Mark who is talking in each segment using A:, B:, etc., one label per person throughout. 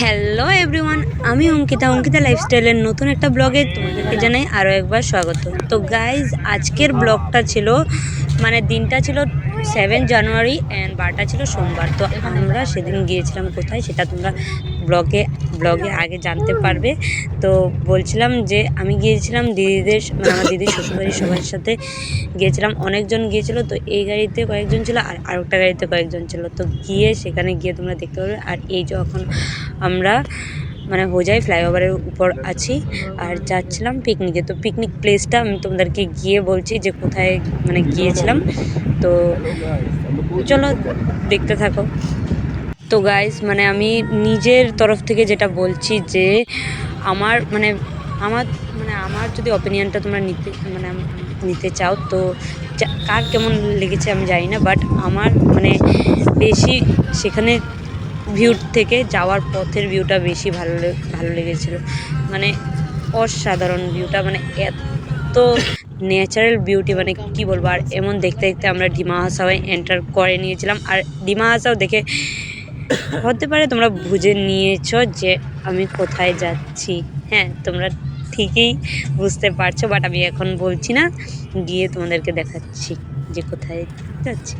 A: Hello everyone আমি অঙ্কিতা অঙ্কিতা লাইফস্টাইলের নতুন একটা ব্লগে তোমাদেরকে জানাই আরও একবার স্বাগত। তো গাইজ আজকের ব্লগটা ছিল মানে দিনটা ছিল সেভেন জানুয়ারি অ্যান্ড বারটা ছিল সোমবার। তো আমরা সেদিন গিয়েছিলাম কোথায় সেটা তোমরা ব্লগে ব্লগে আগে জানতে পারবে। তো বলছিলাম যে, আমি গিয়েছিলাম দিদিদের মানে আমার দিদির শ্বশুরবাড়ির সবার সাথে গিয়েছিলাম। অনেকজন গিয়েছিল, তো এই গাড়িতে কয়েকজন ছিল আর আরেকটা গাড়িতে কয়েকজন ছিল। তো গিয়ে সেখানে গিয়ে তোমরা দেখতে পারবে। আর এই যখন আমরা মানে হোজাই ফ্লাইওভারের উপর আছি আর যাচ্ছিলাম পিকনিকে। তো পিকনিক প্লেসটা আমি তোমাদেরকে গিয়ে বলছি যে কোথায় মানে গিয়েছিলাম। তো চলো দেখতে থাকো। তো গাইস মানে আমি নিজের তরফ থেকে যেটা বলছি যে আমার মানে আমার মানে আমার যদি অপিনিয়নটা তোমরা নিতে মানে নিতে চাও, তো কার কেমন লেগেছে আমি জানি না বাট আমার মানে বেশি সেখানে ভিউর থেকে যাওয়ার পথের ভিউটা বেশি ভালো ভালো লেগেছিলো। মানে অসাধারণ ভিউটা মানে এত ন্যাচারাল বিউটি মানে কি বলব, আর এমন দেখতে দেখতে আমরা ডিমা হাসাওয়ে এন্টার করে নিয়েছিলাম, আর ডিমা হাসাও দেখে হতে পারে তোমরা বুঝে নিয়েছ যে আমি কোথায় যাচ্ছি। হ্যাঁ তোমরা ঠিকই বুঝতে পারছ বাট আমি এখন বলছি না, গিয়ে তোমাদেরকে দেখাচ্ছি যে কোথায় যাচ্ছি।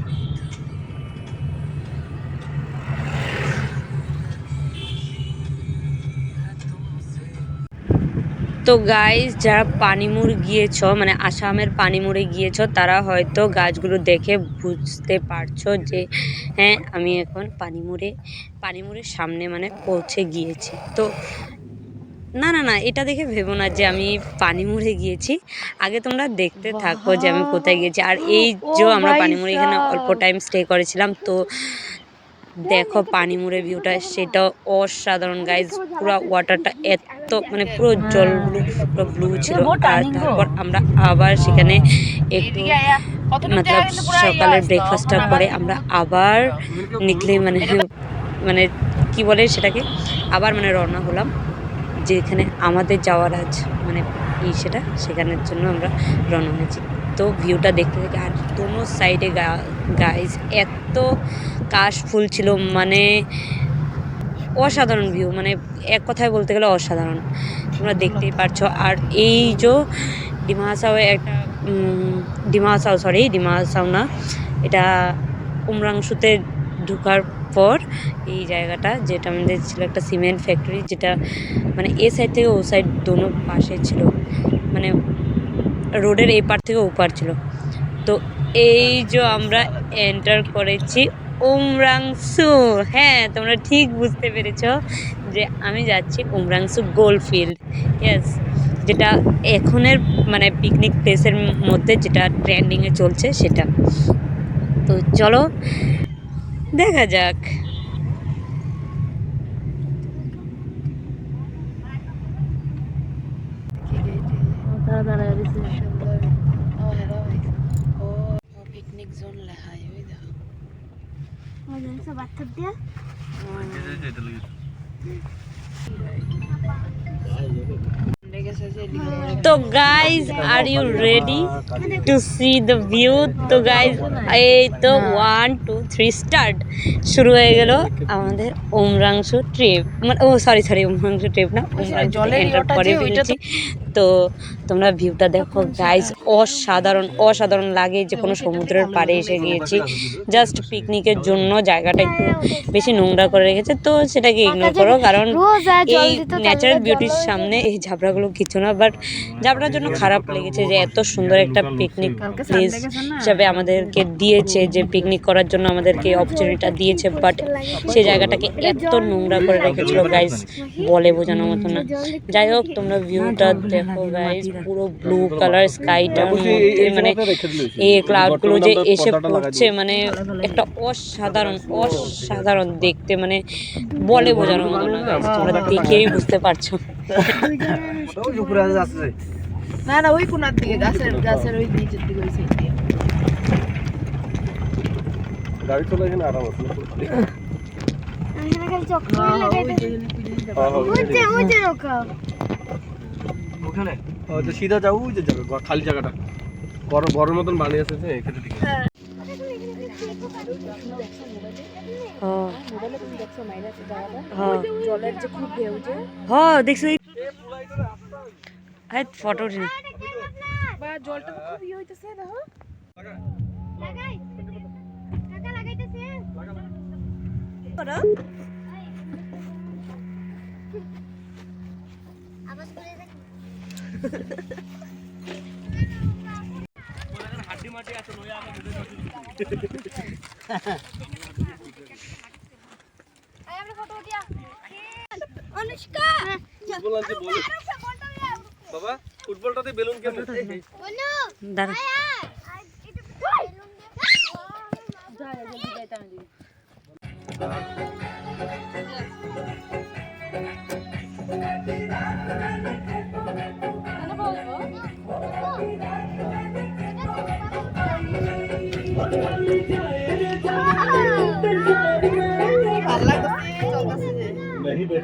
A: তো গাইজ যারা পানিমুর গিয়েছ মানে আসামের পানিমুরে গিয়েছ তারা হয়তো গাছগুলো দেখে বুঝতে পারছ যে হ্যাঁ আমি এখন পানিমুরে পানিমুরের সামনে মানে পৌঁছে গিয়েছি। তো না না না এটা দেখে ভেবো না যে আমি পানিমুড়ে গিয়েছি। আগে তোমরা দেখতে থাকো যে আমি কোথায় গিয়েছি। আর এই যে আমরা পানিমুড়ে এখানে অল্প টাইম স্টে করেছিলাম তো দেখো পানিমুড়ে ভিউটা সেটা অসাধারণ গাইজ পুরো ওয়াটারটা এত মানে পুরো জল ব্লু পুরো ব্লু ছিল। আর তারপর আমরা আবার সেখানে একটু মতলব সকালের ব্রেকফাস্টটা করে আমরা আবার নিকলে মানে মানে কি বলে সেটাকে? আবার মানে রওনা হলাম যেখানে আমাদের যাওয়ার আজ মানে ই সেটা সেখানের জন্য আমরা রওনা হয়েছি। তো ভিউটা দেখতে দেখে আর দোনো সাইডে গাইজ এত কাশ ফুল ছিল মানে অসাধারণ ভিউ মানে এক কথায় বলতে গেলে অসাধারণ। তোমরা দেখতেই পারছ আর এই যে ডিমা হাসাও একটা উম, ডিমা হাসাও সরি ডিমা হাসাও না এটা উমরাংশুতে ঢোকার পর এই জায়গাটা যেটা আমাদের ছিল একটা সিমেন্ট ফ্যাক্টরি যেটা মানে এ সাইড থেকে ও সাইড দোনো পাশে ছিল। মানে রোডের এই পার থেকে ও পার ছিল। তো এই যে আমরা এন্টার করেছি, উমরাংসু। হ্যাঁ তোমরা ঠিক বুঝতে পেরেছ যে আমি যাচ্ছি উমরাংসু গোল ফিল্ড ইয়েস যেটা এখনের মানে পিকনিক প্লেসের মধ্যে যেটা ট্রেন্ডিংয়ে চলছে সেটা। তো চলো, দেখা যাক। পিকনিক জোন লেখা ওই দেখো
B: সব বাচ্চা দিয়ে
A: তো guys are you ready to see the view তো গাইজ এই তো ওয়ান টু থ্রি স্টার্ট শুরু হয়ে গেল আমাদের উমরাংশু ট্রিপ মানে ও সরি সরি উমরাংশু ট্রিপ না ফেলেছি তো তোমরা ভিউটা দেখো গাইজ অসাধারণ অসাধারণ লাগে যে কোনো সমুদ্রের পাড়ে এসে গিয়েছি। জাস্ট পিকনিকের জন্য জায়গাটা একটু বেশি নোংরা করে রেখেছে তো সেটাকে ইগনোর করো কারণ এই ন্যাচারাল বিউটির সামনে এই ঝাবড়াগুলো কিছু না বাট ঝাবড়ার জন্য খারাপ লেগেছে যে এত সুন্দর একটা পিকনিক প্লেস হিসাবে আমাদেরকে দিয়েছে যে পিকনিক করার জন্য আমাদেরকে অপরচুনিটিটা দিয়েছে বাট সেই জায়গাটাকে এত নোংরা করে রেখেছিল গাইস বলে বোঝানোর মতো না। যাই হোক তোমরা ভিউটা দেখো দেখো গাইস পুরো ব্লু কালার স্কাইটার মধ্যে মানে এই ক্লাউডগুলো যে এসে পড়ছে মানে একটা অসাধারণ অসাধারণ দেখতে মানে বলে বোঝানোর মতো না। তোমরা দেখেই বুঝতে পারছ।
C: না না ওই কোনার দিকে গাছের গাছের ওই নিচের দিকে ওই সাইড দিয়ে।
D: গাড়ি চলে এখানে আরাম আছে।
B: এখানে খালি চক্কর
C: হ্যাঁ, ওই
B: লাগাইতে
C: যেখানে পিছনটা
D: হ্যাঁ, হ্যাঁ,
B: ওই যে ওই যে নৌকা।
D: ওখানে? ও তো সিধা যাও ওই যে জায়গা খালি জায়গাটা। বড় বড় মতন বানিয়ে আছে যে এখানে দিকে
C: জলের যে খুব ঢেউ যে
A: হ্যাঁ দেখছ হ্যাঁ ফটো উঠি
C: বা জলটা তো খুব ইয়ে হইতেছে দেখো।
B: লাগাই কাকা লাগাইতেছে আওয়াজ করে অনুষ্কা
D: ফুটবল আনছে বল বাবা ফুটবলটাতে বেলুন কেন
B: বনু
A: দাঁড়া
B: আয় এটা বেলুন দে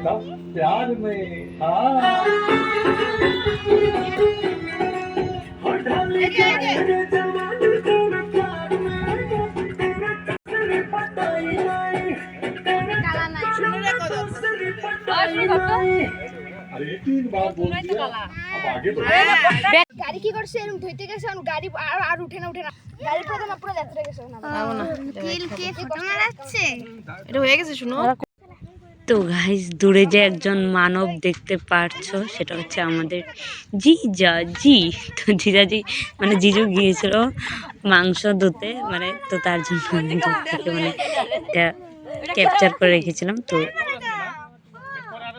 D: नहीं बेटा प्यार में हाँ
B: কালা নাই
C: শুনে রাখো
D: अरे तीन बार बोल दिया अब आगे बढ़ो
B: গাড়ি কি করছে এরকম ধুইতে গেছে আর গাড়ি আর আর উঠে না উঠে না গাড়ি প্রথমে পুরো যাত্রা গেছে না
C: না
B: কিল কে ফটো মারাচ্ছে
C: এটা হয়ে গেছে শুনো
A: তো গাইস দূরে যে একজন মানব দেখতে পারছ সেটা হচ্ছে আমাদের জিজা জি। তো জিজাজি মানে জিজু গিয়েছিল মাংস ধুতে মানে তো তার জন্য আমি দূর থেকে মানে এটা ক্যাপচার করে রেখেছিলাম তো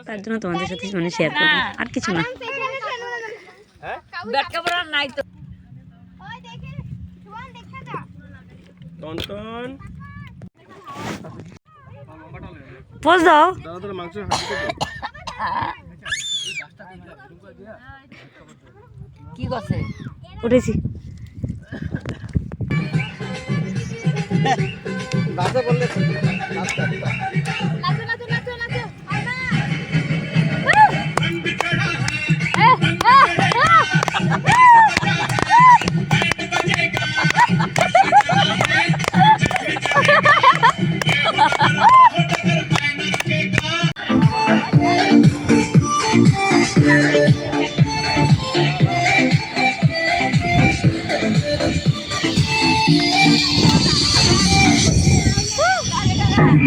A: তার জন্য তোমাদের সাথে মানে শেয়ার করলাম। আর কিছু না।
B: ওই দেখে সুয়ান দেখে যা
D: টন টন
A: পোজ দাও।
C: কি করছে?
A: উঠেছি।
D: দাদা বললে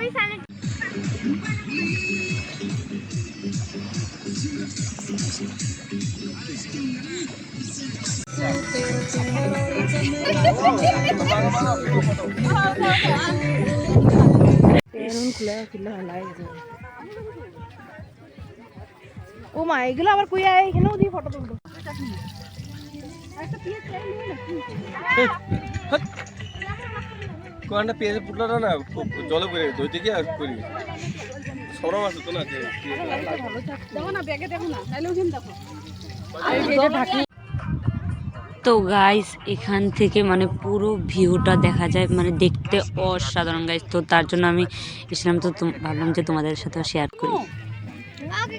B: অষ্টমী সালে
C: এরকম খুলে খুলে হালাই গেছে ও মা এগুলো আবার কই আয় এখানেও দিয়ে ফটো তুলবো
D: কোয়ানটা পেঁয়াজে পুটলাটা না জলে পড়ে গিয়ে আর করি সরম আছে তো না
C: দেখো না ব্যাগে দেখো না তাহলে ওখানে দেখো।
A: তো গাইস এখান থেকে মানে পুরো ভিউটা দেখা যায় মানে দেখতে অসাধারণ গাইস তো তার জন্য আমি এসেছিলাম তো তোম- ভাবলাম যে তোমাদের সাথেও শেয়ার করি।
B: আগে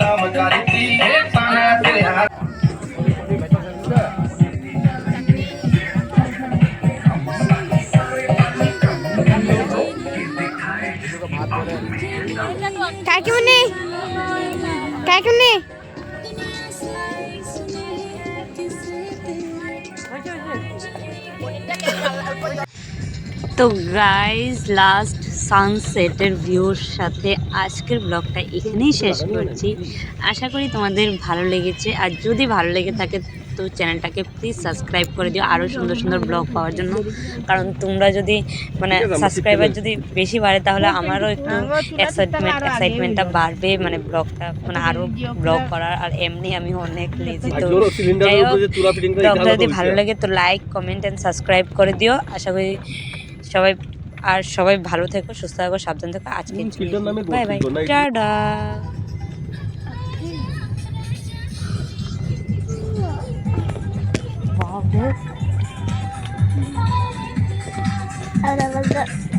B: কাকিমনি? কাকিমনি?
A: তো গাইজ লাস্ট সানসেটের ভিউর সাথে আজকের ব্লগটা এখানেই শেষ করছি। আশা করি তোমাদের ভালো লেগেছে। আর যদি ভালো লেগে থাকে তো চ্যানেলটাকে প্লিজ সাবস্ক্রাইব করে দিও আরও সুন্দর সুন্দর ব্লগ পাওয়ার জন্য। কারণ তোমরা যদি মানে সাবস্ক্রাইবার যদি বেশি বাড়ে তাহলে আমারও একটু এক্সাইটমেন্ট এক্সাইটমেন্টটা বাড়বে মানে ব্লগটা মানে আরও ব্লগ করার। আর এমনি আমি অনেক লেজি তো যাই হোক, ব্লগটা যদি ভালো লাগে তো লাইক কমেন্ট অ্যান্ড সাবস্ক্রাইব করে দিও। আশা করি সবাই আর সবাই ভালো থেকো সুস্থ থাকো সাবধান থেকো। আজকে বাই বাই টাটা।
B: আর আমাদের